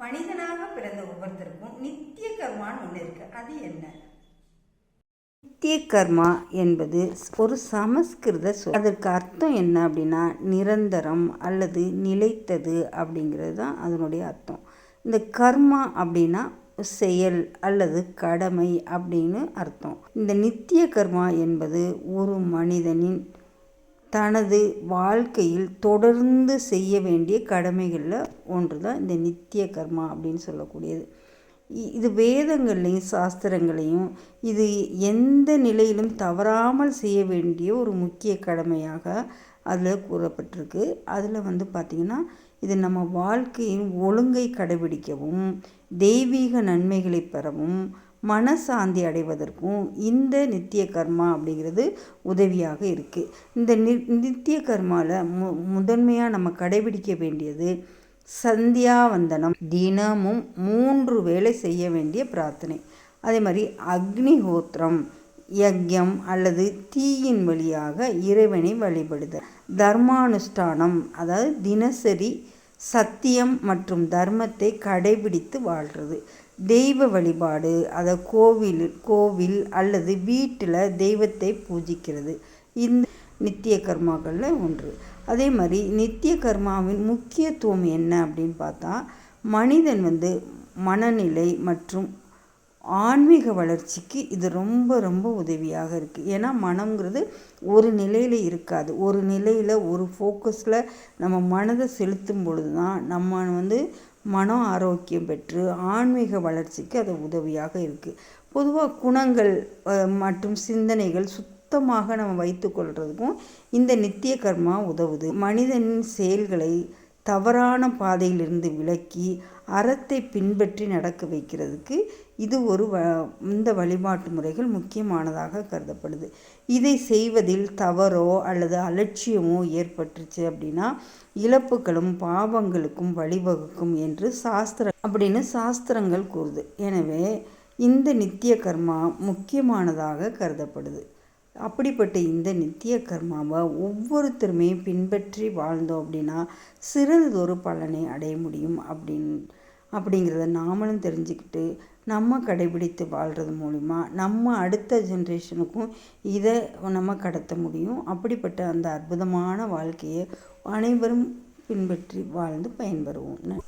மனிதனாக பிறந்த ஒவ்வொருத்தருக்கும் நித்திய கர்மான்னு ஒன்று இருக்கு. அது என்ன? நித்திய கர்மா என்பது ஒரு சமஸ்கிருத சொல். அதற்கு அர்த்தம் என்ன அப்படின்னா நிரந்தரம் அல்லது நிலைத்தது அப்படிங்கிறது தான் அதனுடைய அர்த்தம். இந்த கர்மா அப்படின்னா செயல் அல்லது கடமை அப்படின்னு அர்த்தம். இந்த நித்திய கர்மா என்பது ஒரு மனிதனின் தனது வாழ்க்கையில் தொடர்ந்து செய்ய வேண்டிய கடமைகளில் ஒன்று தான் இந்த நித்திய கர்மா அப்படின்னு சொல்லக்கூடியது. இ- இது வேதங்கள்லையும் சாஸ்திரங்களையும் இது எந்த நிலையிலும் தவறாமல் செய்ய வேண்டிய ஒரு முக்கிய கடமையாக அதில் கூறப்பட்டிருக்கு. அதில் வந்து பார்த்திங்கன்னா இது நம்ம வாழ்க்கையின் ஒழுங்கை கடைபிடிக்கவும் தெய்வீக நன்மைகளை பெறவும் மனசாந்தி அடைவதற்கும் இந்த நித்திய கர்மா அப்படிங்கிறது உதவியாக இருக்குது இந்த நி நித்திய கர்மாவில் மு முதன்மையாக நம்ம கடைபிடிக்க வேண்டியது சந்தியாவந்தனம். தினமும் மூன்று வேளை செய்ய வேண்டிய பிரார்த்தனை. அதே மாதிரி அக்னிஹோத்திரம் யக்ஞம் அல்லது தீயின் வழியாக இறைவனை வழிபடுதல். தர்மானுஷ்டானம் அதாவது தினசரி சத்தியம் மற்றும் தர்மத்தை கடைபிடித்து வாழ்கிறது தெய்வ வழிபாடு அதை கோவில் கோவில் அல்லது வீட்டில் தெய்வத்தை பூஜிக்கிறது. இந்த நித்திய கர்மாக்களில் ஒன்று. அதே மாதிரி நித்திய கர்மாவின் முக்கியத்துவம் என்ன அப்படின்னு பார்த்தா மனிதன் வந்து மனநிலை மற்றும் ஆன்மீக வளர்ச்சிக்கு இது ரொம்ப ரொம்ப உதவியாக இருக்குது ஏன்னா மனம்ங்கிறது ஒரு நிலையில் இருக்காது. ஒரு நிலையில் ஒரு ஃபோக்கஸில் நம்ம மனதை செலுத்தும் பொழுது தான் நம்ம வந்து மனம் ஆரோக்கியம் பெற்று ஆன்மீக வளர்ச்சிக்கு அது உதவியாக இருக்குது பொதுவாக குணங்கள் மற்றும் சிந்தனைகள் சுத்தமாக நம்ம வைத்துக்கொள்கிறதுக்கும் இந்த நித்திய கர்மா உதவுது. மனிதனின் செயல்களை தவறான பாதையிலிருந்து விலக்கி அறத்தை பின்பற்றி நடக்க வைக்கிறதுக்கு இது ஒரு வ இந்த வழிபாட்டு முறைகள் முக்கியமானதாக கருதப்படுது. இதை செய்வதில் தவறோ அல்லது அலட்சியமோ ஏற்பட்டுச்சு அப்படின்னா இழப்புகளும் பாவங்களுக்கும் வழிவகுக்கும் என்று சாஸ்திர அப்படின்னு சாஸ்திரங்கள் கூறுது. எனவே இந்த நித்திய கர்மா முக்கியமானதாக கருதப்படுது. அப்படிப்பட்ட இந்த நித்திய கர்மாவை ஒவ்வொருத்தருமே பின்பற்றி வாழ்ந்தோம் அப்படின்னா சிறந்ததொரு பலனை அடைய முடியும் அப்படின் அப்படிங்கிறத நாமளும் தெரிஞ்சுக்கிட்டு நம்ம கடைபிடித்து வாழ்கிறது மூலிமா நம்ம அடுத்த ஜென்ரேஷனுக்கும் இதை நம்ம கடத்த முடியும். அப்படிப்பட்ட அந்த அற்புதமான வாழ்க்கையை அனைவரும் பின்பற்றி வாழ்ந்து பயன்பெறுவோம்.